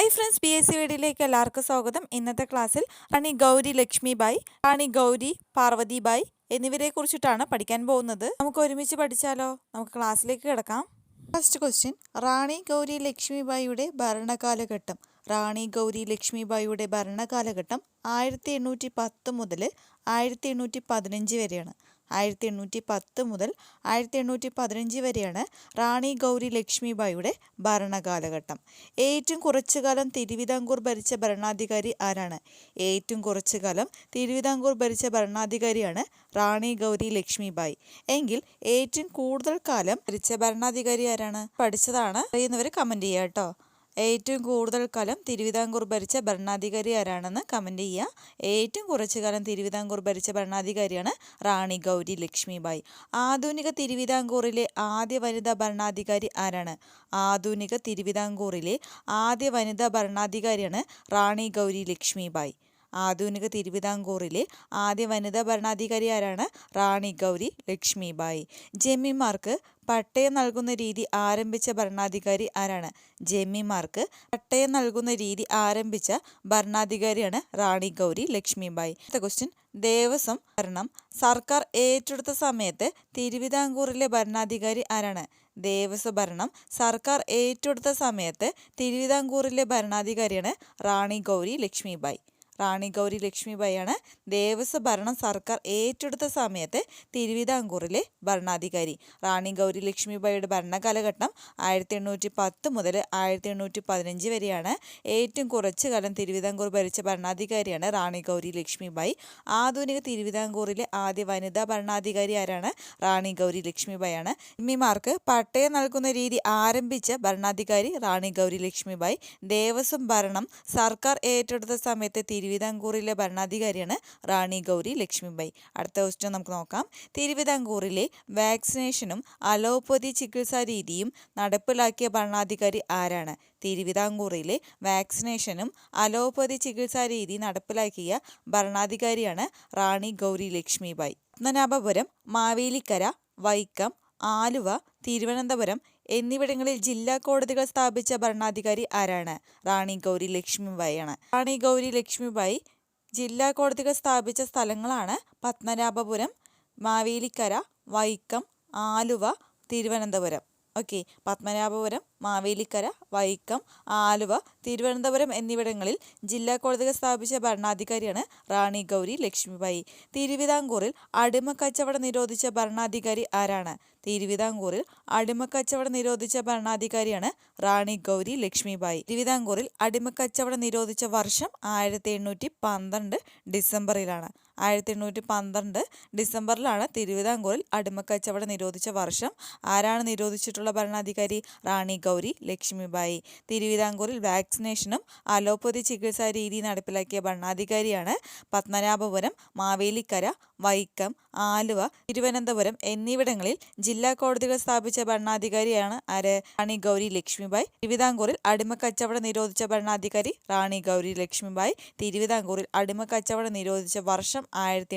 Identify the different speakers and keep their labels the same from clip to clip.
Speaker 1: Hi friends P S C വീഡിയോയിലേക്ക് എല്ലാവർക്കും സ്വാഗതം. ഇന്നത്തെ ക്ലാസ്സിൽ റാണി ഗൗരി ലക്ഷ്മിബായി റാണി ഗൗരി പാർവതിബായി എന്നിവരെ കുറിച്ചിട്ടാണ് പഠിക്കാൻ പോകുന്നത്. നമുക്ക് ഒരുമിച്ച് പഠിച്ചാലോ? നമുക്ക് ക്ലാസ്സിലേക്ക് കിടക്കാം. ഫസ്റ്റ് ക്വസ്റ്റ്യൻ റാണി ഗൗരി ലക്ഷ്മിബായിയുടെ ഭരണകാലഘട്ടം. റാണി ഗൗരി ലക്ഷ്മിബായിയുടെ ഭരണകാലഘട്ടം ആയിരത്തി എണ്ണൂറ്റി പത്ത് മുതൽ ആയിരത്തി എണ്ണൂറ്റി പതിനഞ്ച് വരെയാണ്. ആയിരത്തി എണ്ണൂറ്റി പത്ത് മുതൽ ആയിരത്തി എണ്ണൂറ്റി പതിനഞ്ച് വരെയാണ് റാണി ഗൗരി ലക്ഷ്മിബായിയുടെ ഭരണകാലഘട്ടം. ഏറ്റവും കുറച്ചു കാലം തിരുവിതാംകൂർ ഭരിച്ച ഭരണാധികാരി ആരാണ്? ഏറ്റവും കുറച്ചു കാലം തിരുവിതാംകൂർ ഭരിച്ച ഭരണാധികാരിയാണ് റാണി ഗൗരി ലക്ഷ്മിബായി. എങ്കിൽ ഏറ്റവും കൂടുതൽ കാലം ഭരിച്ച ഭരണാധികാരി ആരാണ്? പഠിച്ചതാണ് അറിയുന്നവർ കമന്റ് ചെയ്യാം കേട്ടോ ഏറ്റവും കൂടുതൽ കാലം തിരുവിതാംകൂർ ഭരിച്ച ഭരണാധികാരി ആരാണെന്ന് കമന്റ് ചെയ്യുക. ഏറ്റവും കുറച്ചു കാലം തിരുവിതാംകൂർ ഭരിച്ച ഭരണാധികാരിയാണ് റാണി ഗൗരി ലക്ഷ്മിബായി. ആധുനിക തിരുവിതാംകൂറിലെ ആദ്യ വനിതാ ഭരണാധികാരി ആരാണ്? ആധുനിക തിരുവിതാംകൂറിലെ ആദ്യ വനിതാ ഭരണാധികാരിയാണ് റാണി ഗൗരി ലക്ഷ്മിബായി. ആധുനിക തിരുവിതാംകൂറിലെ ആദ്യ വനിതാ ഭരണാധികാരി ആരാണ്? റാണി ഗൗരി ലക്ഷ്മിബായി. ജമ്മിമാർക്ക് പട്ടയം നൽകുന്ന രീതി ആരംഭിച്ച ഭരണാധികാരി ആരാണ്? ജമ്മിമാർക്ക് പട്ടയം നൽകുന്ന രീതി ആരംഭിച്ച ഭരണാധികാരിയാണ് റാണി ഗൗരി ലക്ഷ്മിബായി. അടുത്ത ക്വസ്റ്റ്യൻ ദേവസ്വം ഭരണം. സർക്കാർ ഏറ്റെടുത്ത സമയത്ത് തിരുവിതാംകൂറിലെ ഭരണാധികാരി ആരാണ്? ദേവസ്വ ഭരണം. സർക്കാർ ഏറ്റെടുത്ത സമയത്ത് തിരുവിതാംകൂറിലെ ഭരണാധികാരിയാണ് റാണി ഗൗരി ലക്ഷ്മിബായി. റാണി ഗൗരി ലക്ഷ്മിബായിയാണ് ദേവസ്വ ഭരണം സർക്കാർ ഏറ്റെടുത്ത സമയത്ത് തിരുവിതാംകൂറിലെ ഭരണാധികാരി. റാണി ഗൗരി ലക്ഷ്മിബായിയുടെ ഭരണകാലഘട്ടം ആയിരത്തി എണ്ണൂറ്റി പത്ത് മുതൽ ആയിരത്തി എണ്ണൂറ്റി പതിനഞ്ച് വരെയാണ്. ഏറ്റവും കുറച്ച് കാലം തിരുവിതാംകൂർ ഭരിച്ച ഭരണാധികാരിയാണ് റാണി ഗൗരി ലക്ഷ്മിബായി ആധുനിക തിരുവിതാംകൂറിലെ ആദ്യ വനിതാ ഭരണാധികാരി ആരാണ്? റാണി ഗൗരി ലക്ഷ്മിബായാണ് എമ്മിമാർക്ക് പട്ടയം നൽകുന്ന രീതി ആരംഭിച്ച ഭരണാധികാരി റാണി ഗൗരി ലക്ഷ്മിബായി ദേവസ്വം ഭരണം സർക്കാർ ഏറ്റെടുത്ത സമയത്ത് തിരുവിതാംകൂറിലെ ഭരണാധികാരിയാണ് റാണി ഗൗരി ലക്ഷ്മിബായി അടുത്ത ക്വസ്റ്റ്യൻ നമുക്ക് നോക്കാം. തിരുവിതാംകൂറിലെ വാക്സിനേഷനും അലോപ്പതി ചികിത്സാ രീതിയും നടപ്പിലാക്കിയ ഭരണാധികാരി ആരാണ്? തിരുവിതാംകൂറിലെ വാക്സിനേഷനും അലോപ്പതി ചികിത്സാ രീതി നടപ്പിലാക്കിയ ഭരണാധികാരിയാണ് റാണി ഗൗരി ലക്ഷ്മിബായി പത്മനാഭപുരം മാവേലിക്കര വൈക്കം ആലുവ തിരുവനന്തപുരം എന്നിവിടങ്ങളിൽ ജില്ലാ കോടതികൾ സ്ഥാപിച്ച ഭരണാധികാരി ആരാണ്? റാണി ഗൗരി ലക്ഷ്മിബായിയാണ് റാണി ഗൗരി ലക്ഷ്മിബായി ജില്ലാ കോടതികൾ സ്ഥാപിച്ച സ്ഥലങ്ങളാണ് പത്മനാഭപുരം മാവേലിക്കര വൈക്കം ആലുവ തിരുവനന്തപുരം. ഓക്കെ. പത്മനാഭപുരം മാവേലിക്കര വൈക്കം ആലുവ തിരുവനന്തപുരം എന്നിവിടങ്ങളിൽ ജില്ലാ കോടതികൾ സ്ഥാപിച്ച ഭരണാധികാരിയാണ് റാണി ഗൗരി ലക്ഷ്മിബായി. തിരുവിതാംകൂറിൽ അടിമ കച്ചവടം നിരോധിച്ച ഭരണാധികാരി ആരാണ്? തിരുവിതാംകൂറിൽ അടിമക്കച്ചവടം നിരോധിച്ച ഭരണാധികാരിയാണ് റാണി ഗൗരി ലക്ഷ്മിബായി. തിരുവിതാംകൂറിൽ അടിമക്കച്ചവടം നിരോധിച്ച വർഷം ആയിരത്തി എണ്ണൂറ്റി പന്ത്രണ്ട് ഡിസംബറിലാണ്. ആയിരത്തി എണ്ണൂറ്റി പന്ത്രണ്ട് ഡിസംബറിലാണ് തിരുവിതാംകൂറിൽ അടിമക്കച്ചവടം നിരോധിച്ച വർഷം ആരാണ് നിരോധിച്ചിട്ടുള്ള ഭരണാധികാരി? റാണി ഗൗരി ലക്ഷ്മിബായി. തിരുവിതാംകൂറിൽ വാക്സിനേഷനും അലോപ്പതി ചികിത്സാ രീതി നടപ്പിലാക്കിയ ഭരണാധികാരിയാണ് പത്മനാഭപുരം മാവേലിക്കര വൈക്കം ആലുവ തിരുവനന്തപുരം എന്നിവിടങ്ങളിൽ ജില്ലാ കോടതികൾ സ്ഥാപിച്ച ഭരണാധികാരിയാണ് ആര്? റാണി ഗൗരി ലക്ഷ്മിബായി. തിരുവിതാംകൂറിൽ അടിമക്കച്ചവടം നിരോധിച്ച ഭരണാധികാരി റാണി ഗൗരി ലക്ഷ്മിബായി. തിരുവിതാംകൂറിൽ അടിമക്കച്ചവടം നിരോധിച്ച വർഷം ആയിരത്തി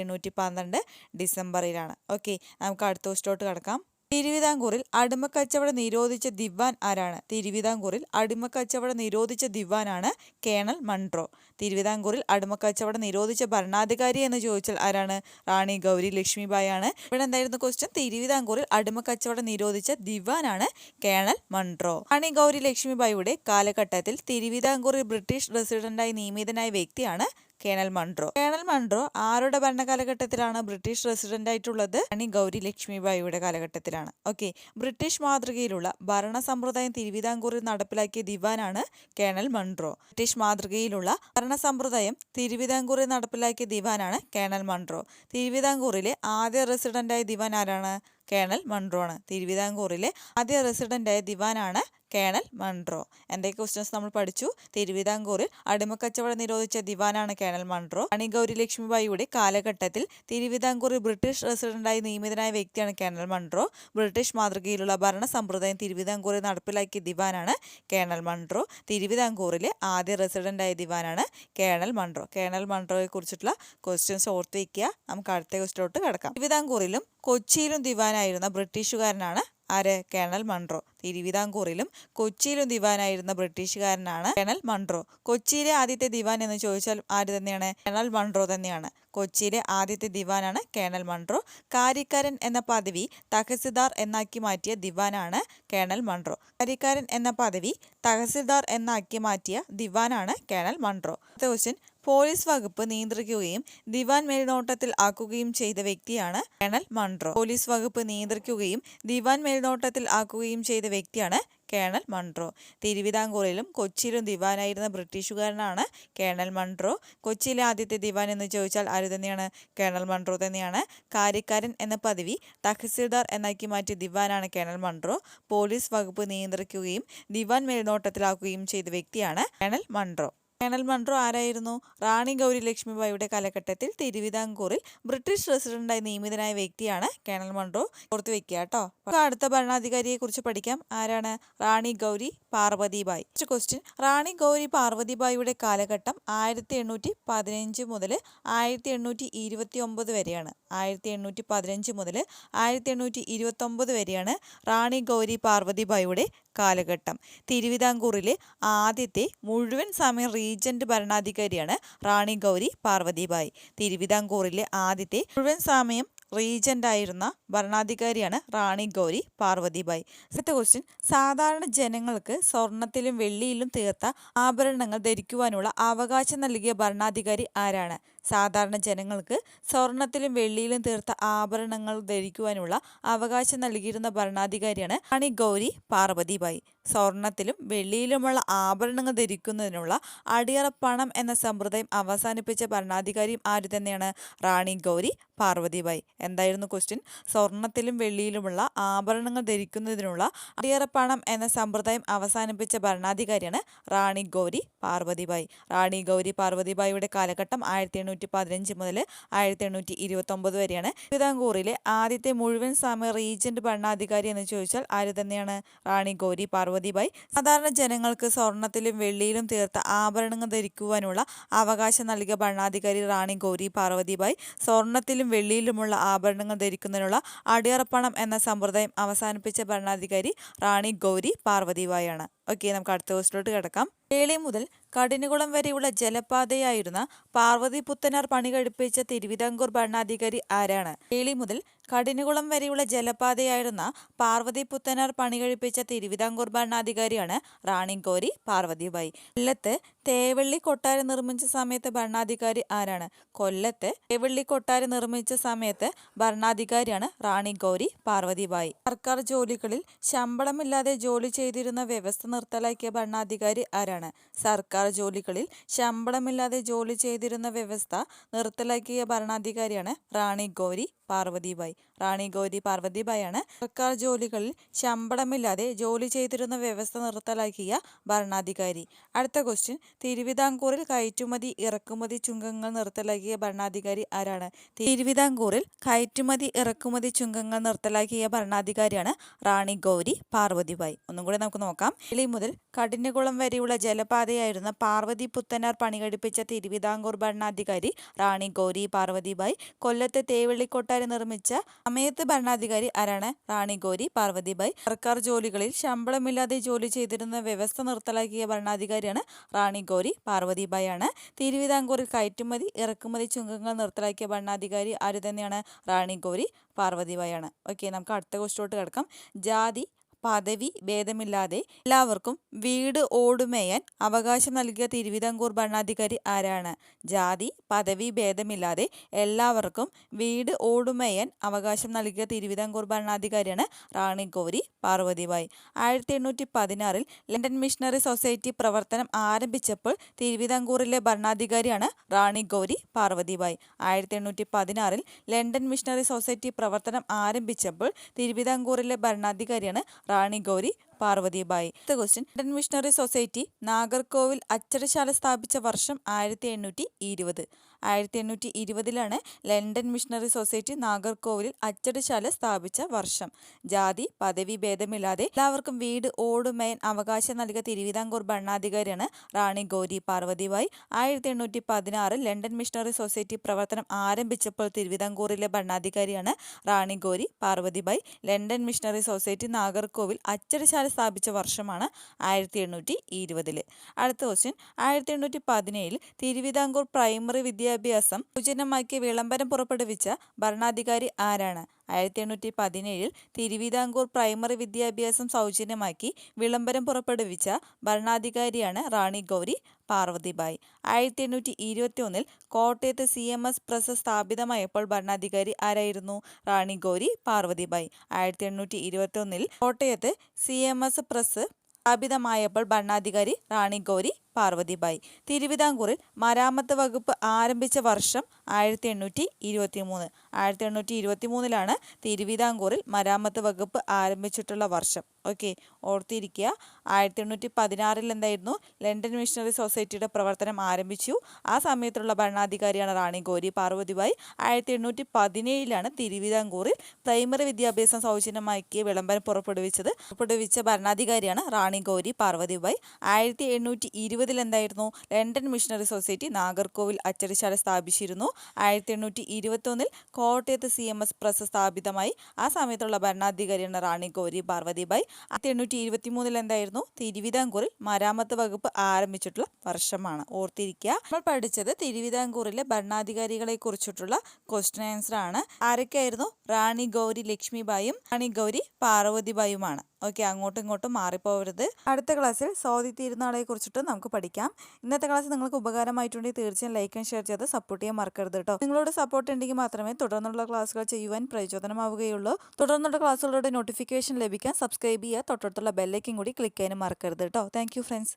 Speaker 1: ഡിസംബറിലാണ്. ഓക്കെ നമുക്ക് അടുത്ത ദിവസത്തോട്ട് കിടക്കാം. തിരുവിതാംകൂറിൽ അടിമക്കച്ചവടം നിരോധിച്ച ദിവാൻ ആരാണ്? തിരുവിതാംകൂറിൽ അടിമക്കച്ചവടം നിരോധിച്ച ദിവാനാണ് കേണൽ മൺട്രോ. തിരുവിതാംകൂറിൽ അടിമക്കച്ചവടം നിരോധിച്ച ഭരണാധികാരി എന്ന് ചോദിച്ചാൽ ആരാണ്? റാണി ഗൗരി ലക്ഷ്മിബായി ആണ് ഇവിടെ എന്തായിരുന്നു ക്വസ്റ്റ്യൻ തിരുവിതാംകൂറിൽ അടിമക്കച്ചവടം നിരോധിച്ച ദിവാനാണ് കേണൽ മൺട്രോ. റാണി ഗൗരി ലക്ഷ്മിബായിയുടെ കാലഘട്ടത്തിൽ തിരുവിതാംകൂറിൽ ബ്രിട്ടീഷ് റെസിഡന്റായി നിയമിതനായ വ്യക്തിയാണ് കേണൽ മൺട്രോ. കേണൽ മൺട്രോ ആരുടെ ഭരണകാലഘട്ടത്തിലാണ് ബ്രിട്ടീഷ് റെസിഡന്റ് ആയിട്ടുള്ളത്? റാണി ഗൗരി ലക്ഷ്മിബായിയുടെ കാലഘട്ടത്തിലാണ്. ഓക്കെ ബ്രിട്ടീഷ് മാതൃകയിലുള്ള ഭരണ സമ്പ്രദായം തിരുവിതാംകൂറിൽ നടപ്പിലാക്കിയ ദിവാനാണ് കേണൽ മൺട്രോ. ബ്രിട്ടീഷ് മാതൃകയിലുള്ള ഭരണ സമ്പ്രദായം തിരുവിതാംകൂറിൽ നടപ്പിലാക്കിയ ദിവാനാണ് കേണൽ മൺട്രോ. തിരുവിതാംകൂറിലെ ആദ്യ റെസിഡന്റായ ദിവാൻ ആരാണ്? കേണൽ മൺട്രോ ആണ് തിരുവിതാംകൂറിലെ ആദ്യ റെസിഡന്റായ ദിവാനാണ് കേണൽ മൺട്രോ. എന്തൊക്കെ ക്വസ്റ്റ്യൻസ് നമ്മൾ പഠിച്ചു? തിരുവിതാംകൂറിൽ അടിമക്കച്ചവടം നിരോധിച്ച ദിവാനാണ് കേണൽ മൺട്രോ. റാണി ഗൗരി ലക്ഷ്മിബായിയുടെ കാലഘട്ടത്തിൽ തിരുവിതാംകൂറിൽ ബ്രിട്ടീഷ് റെസിഡന്റായി നിയമിതനായ വ്യക്തിയാണ് കേണൽ മൺട്രോ. ബ്രിട്ടീഷ് മാതൃകയിലുള്ള ഭരണ സമ്പ്രദായം തിരുവിതാംകൂറിൽ നടപ്പിലാക്കിയ ദിവാനാണ് കേണൽ മൺട്രോ. തിരുവിതാംകൂറിലെ ആദ്യ റെസിഡന്റായ ദിവാനാണ് കേണൽ മൺട്രോ. കേണൽ മൺട്രോയെ കുറിച്ചിട്ടുള്ള ക്വസ്റ്റ്യൻസ് ഓർത്ത് വയ്ക്കുക. നമുക്ക് അടുത്ത ക്വസ്റ്റിലോട്ട് കിടക്കാം. തിരുവിതാംകൂറിലും കൊച്ചിയിലും ദിവാനായിരുന്ന ബ്രിട്ടീഷുകാരനാണ് ആര്? Colonel Munro. തിരുവിതാംകൂറിലും കൊച്ചിയിലും ദിവാനായിരുന്ന ബ്രിട്ടീഷുകാരനാണ് കേണൽ മൺട്രോ. കൊച്ചിയിലെ ആദ്യത്തെ ദിവാൻ എന്ന് ചോദിച്ചാൽ ആര് തന്നെയാണ്? കേണൽ മൺട്രോ തന്നെയാണ്. കൊച്ചിയിലെ ആദ്യത്തെ ദിവാനാണ് കേണൽ മൺട്രോ. കാരിക്കാരൻ എന്ന പദവി തഹസിൽദാർ എന്നാക്കി മാറ്റിയ ദിവാനാണ് കേണൽ മൺട്രോ. കാരിക്കാരൻ എന്ന പദവി തഹസിൽദാർ എന്നാക്കി മാറ്റിയ ദിവാനാണ് കേണൽ മൺട്രോ. ക്വസ്റ്റ്യൻ പോലീസ് വകുപ്പ് നിയന്ത്രിക്കുകയും ദിവാൻ മേൽനോട്ടത്തിൽ ആക്കുകയും ചെയ്ത വ്യക്തിയാണ് കേണൽ മൺട്രോ. പോലീസ് വകുപ്പ് നിയന്ത്രിക്കുകയും ദിവാൻ മേൽനോട്ടത്തിൽ ആക്കുകയും ചെയ്ത വ്യക്തിയാണ് കേണൽ മൺട്രോ. തിരുവിതാംകൂറിലും കൊച്ചിയിലും ദിവാനായിരുന്ന ബ്രിട്ടീഷുകാരനാണ് കേണൽ മൺട്രോ. കൊച്ചിയിലെ ആദ്യത്തെ ദിവാൻ എന്ന് ചോദിച്ചാൽ ആര് തന്നെയാണ്? കേണൽ മൺട്രോ തന്നെയാണ്. കാര്യക്കാരൻ എന്ന പദവി തഹസിൽദാർ എന്നാക്കി മാറ്റിയ ദിവാനാണ് കേണൽ മൺട്രോ. പോലീസ് വകുപ്പ് നിയന്ത്രിക്കുകയും ദിവാൻ മേൽനോട്ടത്തിലാക്കുകയും ചെയ്ത വ്യക്തിയാണ് കേണൽ മൺട്രോ. കേണൽ മൺട്രോ ആരായിരുന്നു? റാണി ഗൗരി ലക്ഷ്മിബായിയുടെ കാലഘട്ടത്തിൽ തിരുവിതാംകൂറിൽ ബ്രിട്ടീഷ് റെസിഡന്റായി നിയമിതനായ വ്യക്തിയാണ് കേണൽ മൺട്രോ. ഓർത്ത് വെക്കുക കേട്ടോ. അടുത്ത ഭരണാധികാരിയെ കുറിച്ച് പഠിക്കാം. ആരാണ്? റാണി ഗൗരി പാർവതിബായി. ക്വസ്റ്റ്യൻ റാണി ഗൗരി പാർവതിബായിയുടെ കാലഘട്ടം ആയിരത്തി എണ്ണൂറ്റി പതിനഞ്ച് മുതൽ ആയിരത്തി എണ്ണൂറ്റി ഇരുപത്തി ഒമ്പത് വരെയാണ്. ആയിരത്തി എണ്ണൂറ്റി പതിനഞ്ച് മുതൽ ആയിരത്തി എണ്ണൂറ്റി ഇരുപത്തി ഒമ്പത് വരെയാണ് റാണി ഗൗരി പാർവതിബായിയുടെ കാലഘട്ടം. തിരുവിതാംകൂറിലെ ആദ്യത്തെ മുഴുവൻ സമയം റീജന്റ് ഭരണാധികാരിയാണ് റാണി ഗൗരി പാർവതിബായി. തിരുവിതാംകൂറിലെ ആദ്യത്തെ മുഴുവൻ സമയം റീജന്റ് ആയിരുന്ന ഭരണാധികാരിയാണ് റാണി ഗൗരി പാർവതിബായി. അടുത്ത ക്വസ്റ്റ്യൻ സാധാരണ ജനങ്ങൾക്ക് സ്വർണത്തിലും വെള്ളിയിലും തീർത്ത ആഭരണങ്ങൾ ധരിക്കുവാനുള്ള അവകാശം നൽകിയ ഭരണാധികാരി ആരാണ്? സാധാരണ ജനങ്ങൾക്ക് സ്വർണത്തിലും വെള്ളിയിലും തീർത്ത ആഭരണങ്ങൾ ധരിക്കുവാനുള്ള അവകാശം നൽകിയിരുന്ന ഭരണാധികാരിയാണ് റാണി ഗൗരി പാർവതിബായി. സ്വർണത്തിലും വെള്ളിയിലുമുള്ള ആഭരണങ്ങൾ ധരിക്കുന്നതിനുള്ള അടിയറ പണം എന്ന സമ്പ്രദായം അവസാനിപ്പിച്ച ഭരണാധികാരിയും ആര് തന്നെയാണ്? റാണി ഗൗരി പാർവതിബായി. എന്തായിരുന്നു ക്വസ്റ്റ്യൻ സ്വർണത്തിലും വെള്ളിയിലുമുള്ള ആഭരണങ്ങൾ ധരിക്കുന്നതിനുള്ള അടിയറ പണം എന്ന സമ്പ്രദായം അവസാനിപ്പിച്ച ഭരണാധികാരിയാണ് റാണി ഗൗരി പാർവതിബായി. റാണി ഗൗരി പാർവതിബായിയുടെ കാലഘട്ടം ആയിരത്തി എണ്ണൂറ്റി പതിനഞ്ച് മുതൽ ആയിരത്തി എണ്ണൂറ്റി ഇരുപത്തൊമ്പത് വരെയാണ്. തിരുവിതാംകൂറിലെ ആദ്യത്തെ മുഴുവൻ സമയ റീജന്റ് ഭരണാധികാരി എന്ന് ചോദിച്ചാൽ ആര് തന്നെയാണ്? റാണി ഗോരി പാർവതിബായി. സാധാരണ ജനങ്ങൾക്ക് സ്വർണത്തിലും വെള്ളിയിലും തീർത്ത ആഭരണങ്ങൾ ധരിക്കുവാനുള്ള അവകാശം നൽകിയ ഭരണാധികാരി റാണി ഗോരി പാർവതിബായി. സ്വർണത്തിലും വെള്ളിയിലുമുള്ള ആഭരണങ്ങൾ ധരിക്കുന്നതിനുള്ള അടിയറപ്പണം എന്ന സമ്പ്രദായം അവസാനിപ്പിച്ച ഭരണാധികാരി റാണി ഗൗരി പാർവതിബായാണ് ഓക്കെ നമുക്ക് അടുത്ത ദിവസത്തിലോട്ട് കിടക്കാം. കേളി മുതൽ കടിനുകുളം വരെയുള്ള ജലപാതയായിരുന്ന പാർവതിപുത്തനാർ പണി കഴിപ്പിച്ച തിരുവിതാംകൂർ ഭരണാധികാരി ആരാണ്? കേളി മുതൽ കഠിനകുളം വരെയുള്ള ജലപാതയായിരുന്ന പാർവതി പുത്തനാർ പണി കഴിപ്പിച്ച തിരുവിതാംകൂർ ഭരണാധികാരിയാണ് റാണി ഗൗരി പാർവതിബായി. കൊല്ലത്ത് തേവള്ളി കൊട്ടാരം നിർമ്മിച്ച സമയത്ത് ഭരണാധികാരി ആരാണ്? കൊല്ലത്ത് തേവള്ളി കൊട്ടാരം നിർമ്മിച്ച സമയത്ത് ഭരണാധികാരിയാണ് റാണി ഗൗരി പാർവതിബായി. സർക്കാർ ജോലികളിൽ ശമ്പളമില്ലാതെ ജോലി ചെയ്തിരുന്ന വ്യവസ്ഥ നിർത്തലാക്കിയ ഭരണാധികാരി ആരാണ്? സർക്കാർ ജോലികളിൽ ശമ്പളമില്ലാതെ ജോലി ചെയ്തിരുന്ന വ്യവസ്ഥ നിർത്തലാക്കിയ ഭരണാധികാരിയാണ് റാണി ഗോരി പാർവതിബായി. റാണി ഗൗരി പാർവതിബായാണ്. സർക്കാർ ജോലികളിൽ ശമ്പളമില്ലാതെ ജോലി ചെയ്തിരുന്ന വ്യവസ്ഥ നിർത്തലാക്കിയ ഭരണാധികാരി. അടുത്ത ക്വസ്റ്റ്യൻ തിരുവിതാംകൂറിൽ കയറ്റുമതി ഇറക്കുമതി ചുങ്കങ്ങൾ നിർത്തലാക്കിയ ഭരണാധികാരി ആരാണ്? തിരുവിതാംകൂറിൽ കയറ്റുമതി ഇറക്കുമതി ചുങ്കങ്ങൾ നിർത്തലാക്കിയ ഭരണാധികാരിയാണ് റാണി ഗൗരി പാർവതിബായി. ഒന്നും കൂടെ നമുക്ക് നോക്കാം. ഇളി മുതൽ കഠിനകുളം വരെയുള്ള ജലപാതയായിരുന്ന പാർവതി പുത്തനാർ പണികഴിപ്പിച്ച തിരുവിതാംകൂർ ഭരണാധികാരി റാണി ഗൗരി പാർവതിബായി. കൊല്ലത്തെ തേവള്ളിക്കൊട്ടാരം നിർമ്മിച്ച സമയത്ത് ഭരണാധികാരി ആരാണ്? റാണി ഗോരി പാർവതിബായി സർക്കാർ ജോലികളിൽ ശമ്പളമില്ലാതെ ജോലി ചെയ്തിരുന്ന വ്യവസ്ഥ നിർത്തലാക്കിയ ഭരണാധികാരിയാണ് റാണി ഗോരി പാർവതിബായി ആണ്. തിരുവിതാംകൂറിൽ കയറ്റുമതി ഇറക്കുമതി ചുങ്കങ്ങൾ നിർത്തലാക്കിയ ഭരണാധികാരി ആര് തന്നെയാണ്? റാണി ഗോരി പാർവതിബായി ആണ്. ഓക്കെ നമുക്ക് അടുത്ത ക്വസ്റ്റോട്ട് കിടക്കാം. ജാതി പദവി ഭേദമില്ലാതെ എല്ലാവർക്കും വീട് ഓടുമേയാൻ അവകാശം നൽകിയ തിരുവിതാംകൂർ ഭരണാധികാരി ആരാണ്? ജാതി പദവി ഭേദമില്ലാതെ എല്ലാവർക്കും വീട് ഓടുമേയാൻ അവകാശം നൽകിയ തിരുവിതാംകൂർ ഭരണാധികാരിയാണ് റാണി ഗൗരി പാർവതിബായി. ആയിരത്തി എണ്ണൂറ്റി പതിനാറിൽ ലണ്ടൻ മിഷണറി സൊസൈറ്റി പ്രവർത്തനം ആരംഭിച്ചപ്പോൾ തിരുവിതാംകൂറിലെ ഭരണാധികാരിയാണ് റാണി ഗൗരി പാർവതിബായി. ആയിരത്തി എണ്ണൂറ്റി പതിനാറിൽ ലണ്ടൻ മിഷണറി സൊസൈറ്റി പ്രവർത്തനം ആരംഭിച്ചപ്പോൾ തിരുവിതാംകൂറിലെ ഭരണാധികാരിയാണ് റാണി ഗൗരി പാർവതിബായി അടുത്ത question London Missionary Society Nagercoil അച്ചടശാല സ്ഥാപിച്ച വർഷം ആയിരത്തി എണ്ണൂറ്റി ഇരുപത് ആയിരത്തി എണ്ണൂറ്റി ഇരുപതിലാണ് ലണ്ടൻ മിഷണറി സൊസൈറ്റി നാഗർകോവിലിൽ അച്ചടശാല സ്ഥാപിച്ച വർഷം. ജാതി പദവി ഭേദമില്ലാതെ എല്ലാവർക്കും വീട് ഓടുമേൻ അവകാശം നൽകിയ തിരുവിതാംകൂർ ഭരണാധികാരിയാണ് റാണി ഗോരി പാർവതിബായി ആയിരത്തി എണ്ണൂറ്റി പതിനാറ് ലണ്ടൻ മിഷണറി സൊസൈറ്റി പ്രവർത്തനം ആരംഭിച്ചപ്പോൾ തിരുവിതാംകൂറിലെ ഭരണാധികാരിയാണ് Rani Gouri Parvathibai London missionary society Nagercoil അച്ചടിശാല സ്ഥാപിച്ച വർഷമാണ് ആയിരത്തി എണ്ണൂറ്റി ഇരുപതിൽ അടുത്ത ക്വസ്റ്റ്യൻ ആയിരത്തി എണ്ണൂറ്റി പതിനേഴിൽ തിരുവിതാംകൂർ പ്രൈമറി വിദ്യാഭ്യാസം സൂചനമാക്കി വിളംബരം പുറപ്പെടുവിച്ച ഭരണാധികാരി ആരാണ്? ആയിരത്തി എണ്ണൂറ്റി പതിനേഴിൽ തിരുവിതാംകൂർ പ്രൈമറി വിദ്യാഭ്യാസം സൗജന്യമാക്കി വിളംബരം പുറപ്പെടുവിച്ച ഭരണാധികാരിയാണ് റാണി ഗൗരി പാർവതിബായി. ആയിരത്തി എണ്ണൂറ്റി ഇരുപത്തി ഒന്നിൽ കോട്ടയത്ത് സി എം എസ് പ്രസ് സ്ഥാപിതമായപ്പോൾ ഭരണാധികാരി ആരായിരുന്നു? റാണി ഗൗരി പാർവതിബായി. ആയിരത്തി എണ്ണൂറ്റി ഇരുപത്തി ഒന്നിൽ കോട്ടയത്ത് സി എം എസ് പ്രസ് സ്ഥാപിതമായപ്പോൾ ഭരണാധികാരി റാണി ഗൗരി പാർവതിബായി തിരുവിതാംകൂറിൽ മരാമത്ത് വകുപ്പ് ആരംഭിച്ച വർഷം ആയിരത്തി എണ്ണൂറ്റി ഇരുപത്തി മൂന്ന് ആയിരത്തി എണ്ണൂറ്റി ഇരുപത്തി മൂന്നിലാണ് തിരുവിതാംകൂറിൽ മരാമത്ത് വകുപ്പ് ആരംഭിച്ചിട്ടുള്ള വർഷം. ഓക്കെ ഓർത്തിരിക്കുക. ആയിരത്തി എണ്ണൂറ്റി പതിനാറിൽ എന്തായിരുന്നു? ലണ്ടൻ മിഷണറി സൊസൈറ്റിയുടെ പ്രവർത്തനം ആരംഭിച്ചു. ആ സമയത്തുള്ള ഭരണാധികാരിയാണ് റാണി ഗോരി പാർവതിബായി ആയിരത്തി എണ്ണൂറ്റി പതിനേഴിലാണ് തിരുവിതാംകൂറിൽ പ്രൈമറി വിദ്യാഭ്യാസം സൗജന്യമാക്കിയ വിളംബരം പുറപ്പെടുവിച്ചത്. പുറപ്പെടുവിച്ച ഭരണാധികാരിയാണ് റാണി ഗോരി പാർവതിബായി ആയിരത്തി എണ്ണൂറ്റി ഇരുപതിൽ എന്തായിരുന്നു ലണ്ടൻ മിഷണറി സൊസൈറ്റി നാഗർകോവിൽ അച്ചടിശാല സ്ഥാപിച്ചിരുന്നു. ആയിരത്തി എണ്ണൂറ്റി ഇരുപത്തൊന്നിൽ കോട്ടയത്ത് സി എം എസ് പ്രസ് സ്ഥാപിതമായി. ആ സമയത്തുള്ള ഭരണാധികാരിയാണ് റാണി ഗൗരി പാർവതിബായി. ആയിരത്തി എണ്ണൂറ്റി ഇരുപത്തി മൂന്നിൽ എന്തായിരുന്നു? തിരുവിതാംകൂറിൽ മരാമത്ത് വകുപ്പ് ആരംഭിച്ചിട്ടുള്ള വർഷമാണ്. ഓർത്തിരിക്കുക. നമ്മൾ പഠിച്ചത് തിരുവിതാംകൂറിലെ ഭരണാധികാരികളെ കുറിച്ചിട്ടുള്ള ക്വസ്റ്റ്യൻ ആൻസർ ആണ് ആരൊക്കെയായിരുന്നു? റാണി ഗൗരി ലക്ഷ്മിബായും റാണി ഗൗരി പാർവതിബായുമാണ്. ഓക്കെ അങ്ങോട്ടും ഇങ്ങോട്ടും മാറിപ്പോവരുത്. അടുത്ത ക്ലാസ്സിൽ സ്വാതി തീരുന്നാളെ കുറിച്ചിട്ട് നമുക്ക് പഠിക്കാം. ഇന്നത്തെ ക്ലാസ് നിങ്ങൾക്ക് ഉപകാരമായിട്ടുണ്ടെങ്കിൽ തീർച്ചയായും ലൈക്ക് ആൻഡ് ഷെയർ ചെയ്ത് സപ്പോർട്ട് ചെയ്യാൻ മറക്കരുത് കേട്ടോ നിങ്ങളോട് സപ്പോർട്ട് ഉണ്ടെങ്കിൽ മാത്രമേ തുടർന്നുള്ള ക്ലാസ്സുകൾ ചെയ്യുവാൻ പ്രചോദനമാവുകയുള്ളൂ തുടർന്നുള്ള ക്ലാസ്സുകളുടെ നോട്ടിഫിക്കേഷൻ ലഭിക്കാൻ സബ്സ്ക്രൈബ് ചെയ്യുക. തൊട്ടടുത്തുള്ള ബെല്ലേക്കും കൂടി ക്ലിക്ക് ചെയ്യാനും മറക്കരുത് കേട്ടോ താങ്ക് ഫ്രണ്ട്സ്